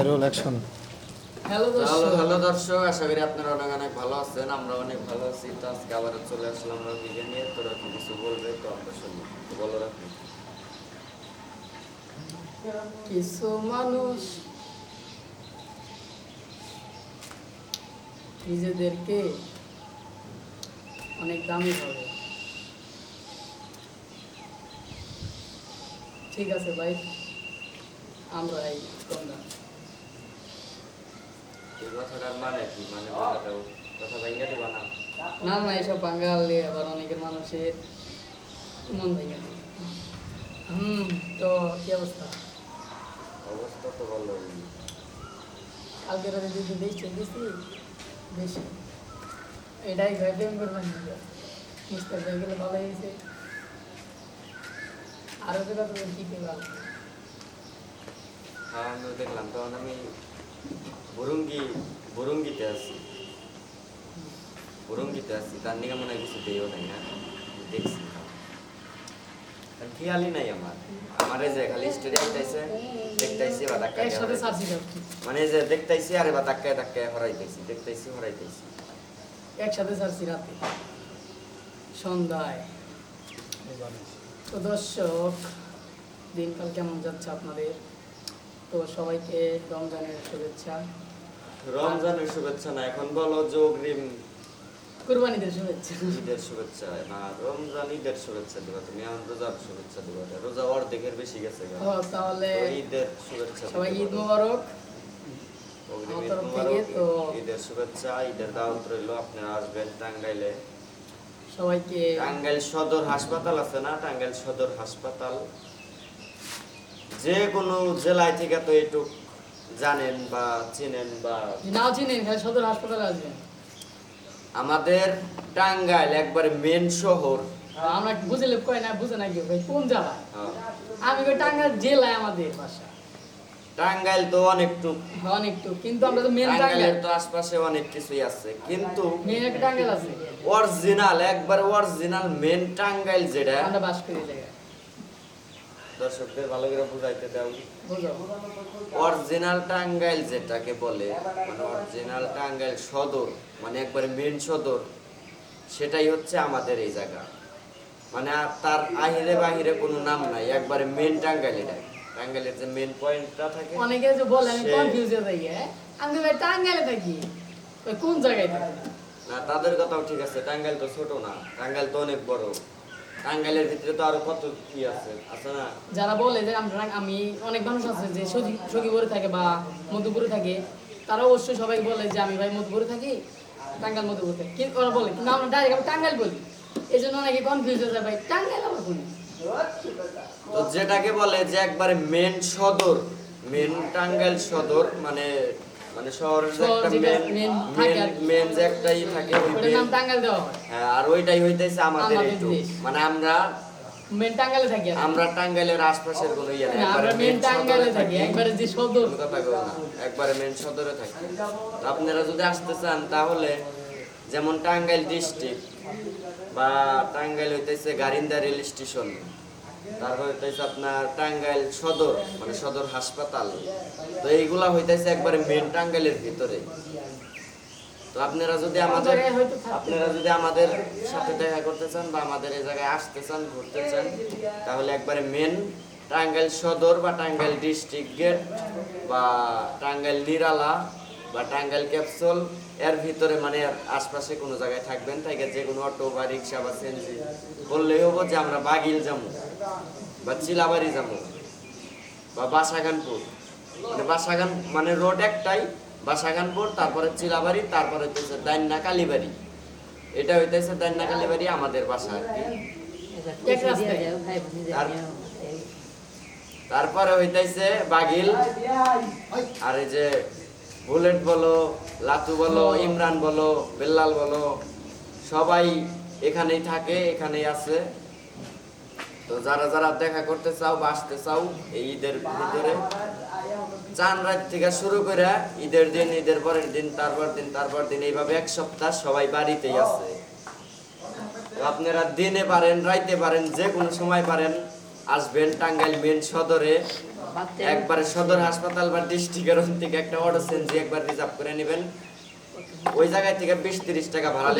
Action hello দর্শক hello দর্শক আশা করি আপনারা অনেক অনেক ভালো আছেন আমরা অনেক ভালো আছি। তো আজকে আবার চলে আসলাম নিয়ে তো কিছু বলবে তো আমরা শুনি তো বলো কিছু মানুষ নিজেদেরকে অনেক দামি ভাবে। ঠিক আছে ভাই আমরা এই কম দাম। এই কথাটার মানে কি মানে কথাটা কথা ভেঙে দিবা না? না না এসব বাঙালি আবার অনেকের মানুষের মন ভেঙে। হুম তো কি অবস্থা? অবস্থা তো ভালো। কালকে রাতে যদি বেশি দিছি বেশি এটাই ভয় প্রেম করবেন মিস্টার হয়ে গেলে ভালো হয়েছে আরও যে কথা কি ভালো হ্যাঁ দেখলাম। তখন আমি বুরুঙ্গি বুরুঙ্গিতে আছি বুরুঙ্গিতে আছি তার নিকে মনে হয় কিছু দেও নাই না দেখছি আর নাই আমার আমার যে খালি স্টোরি দেখতেছে দেখতেছি বা ধাক্কা মানে যে দেখতেছি আরে বা ধাক্কায় ধাক্কায় হরাইতেছি দেখতেছি হরাইতেছি একসাথে সার্চি রাতে সন্ধ্যায় তো দর্শক দিনকাল কেমন যাচ্ছে আপনাদের? তো সবাইকে রমজানের শুভেচ্ছা। রমজানের শুভেচ্ছা না এখন বলো যে অগ্রিম কুরবানিদের শুভেচ্ছা। ঈদের শুভেচ্ছা না রমজান ঈদের শুভেচ্ছা দিবা তুমি এখন রোজার শুভেচ্ছা দিবা রোজা অর্ধেকের বেশি গেছে। তাহলে ঈদের শুভেচ্ছা সবাই ঈদ মোবারক। আমার ঈদের শুভেচ্ছা ঈদের দাওয়াত রইল আপনারা আসবেন টাঙ্গাইলে। সবাইকে টাঙ্গাইল সদর হাসপাতাল আছে না টাঙ্গাইল সদর হাসপাতাল? যে কোনো জেলায় থেকে তো একটু জানেন বা চিনেন বা নাও চিনেন খালি সদর হাসপাতালে আসবেন। আমাদের টাঙ্গাইল একবারে মেন শহর। আমরা বুঝলে কয় না বুঝে না কি ভাই কোন জায়গায় হ্যাঁ। আমি কই টাঙ্গাইল জেলায় আমাদের বাসা। টাঙ্গাইল তো অনেকটু অনেকটু কিন্তু আমরা তো মেন টাঙ্গাইল। টাঙ্গাইলের তো আশপাশে অনেক কিছুই আছে কিন্তু মেন একটা টাঙ্গাইল আছে। অরিজিনাল একবার অরিজিনাল মেন টাঙ্গাইল যেটা আমরা বাস করি এই জায়গায়। দর্শকদের ভালো করে বুঝাইতে দাও। অরিজিনাল টাঙ্গাইল যেটাকে বলে মানে অরিজিনাল টাঙ্গাইল সদর মানে একবারে মেন সদর সেটাই হচ্ছে আমাদের এই জায়গা। মানে আর তার আহিরে বাহিরে কোনো নাম নাই একবারে মেন টাঙ্গাইল এটাই টাঙ্গাইলের যে মেন পয়েন্টটা থাকে অনেকে যে বলে আমি কনফিউজ হয়ে যাই হ্যাঁ? আমি ভাই টাঙ্গাইলে থাকি? কোন জায়গায় থাকি? না তাদের কথাও ঠিক আছে টাঙ্গাইল তো ছোট না টাঙ্গাইল তো অনেক বড়। টাঙ্গাইলের ভিতরে তো আরও কত কি আছে? আছে না? যারা বলে যে আমরা আমি অনেক মানুষ আছে যে সখীপুরে থাকে বা মধুপুরে থাকে তারা অবশ্যই সবাই বলে যে আমি ভাই মধুপুরে থাকি টাঙ্গাইল মধুপুর থাকি। কিন্তু ওরা বলে কিন্তু আমরা ডাইরেক্ট আমি টাঙ্গাইল বলি। এই জন্য অনেকে কনফিউজ হয়ে যায় ভাই টাঙ্গাইল আবার কোন তো যেটাকে বলে যে একবারে মেন সদর মেন টাঙ্গাইল সদর মানে মানে শহরের যে একটা মেন। মেন যে একটাই থাকে ওই নাম দেওয়া হ্যাঁ, আর ওইটাই হইতেছে আমাদের একটু। মানে আমরা মেন টাঙ্গাইলে থাকি আমরা টাঙ্গাইলের আশপাশের কোনো ইয়ে না, আমরা মেন থাকি। একবারে যে সদর। কথা কইও না একবারে মেন সদরে থাকি। আপনারা যদি আসতে চান তাহলে যেমন টাঙ্গাইল ডিস্ট্রিক্ট বা টাঙ্গাইল হইতেছে গারিন্দা রেল স্টেশন। তারপর হইতেছে আপনার টাঙ্গাইল সদর মানে সদর হাসপাতাল। তো এইগুলা হইতেছে একবারে মেন টাঙ্গাইলের ভিতরে। তো আপনারা যদি আমাদের আপনারা যদি আমাদের সাথে দেখা করতে চান বা আমাদের এই জায়গায় আসতে চান ঘুরতে চান তাহলে একবারে মেন টাঙ্গাইল সদর বা টাঙ্গাইল ডিস্ট্রিক্ট গেট বা টাঙ্গাইল নিরালা বা টাঙ্গাইল ক্যাপসুল এর ভিতরে মানে আশপাশে কোনো জায়গায় থাকবেন। তাইকে যে কোনো অটো বা রিক্সা বা সিএনজি বললেই হব যে আমরা বাগিল যাব। বা চিলাবাড়ি যাব। বা বাসাগানপুর। মানে বাসাগান মানে রোড একটাই বাসাগানপুর তারপরে চিলাবাড়ি তারপরে হইতেছে দান্না কালীবাড়ি এটা হইতেছে দান্না কালীবাড়ি আমাদের বাসা আর কি। তারপরে হইতেছে বাগিল আর এই যে বুলেট বলো লাতু বলো ইমরান বলো বেল্লাল বলো সবাই এখানেই থাকে এখানেই আছে। তো যারা যারা দেখা করতে চাও বা আসতে চাও এই ঈদের ভিতরে, চান রাত থেকে শুরু করে ঈদের দিন, ঈদের পরের দিন, তারপর দিন তারপর দিন, এইভাবে এক সপ্তাহ সবাই বাড়িতেই আছে। আপনারা দিনে পারেন, রাইতে পারেন, যে কোনো সময় পারেন, আসবেন টাঙ্গাইল মেন সদরে। একবারে সদর হাসপাতাল বা ডিস্ট্রিক্টের থেকে একটা অটো চেঞ্জি একবার রিজার্ভ করে নেবেন। ওই জায়গায় থেকে বিশ টাকা ভাড়া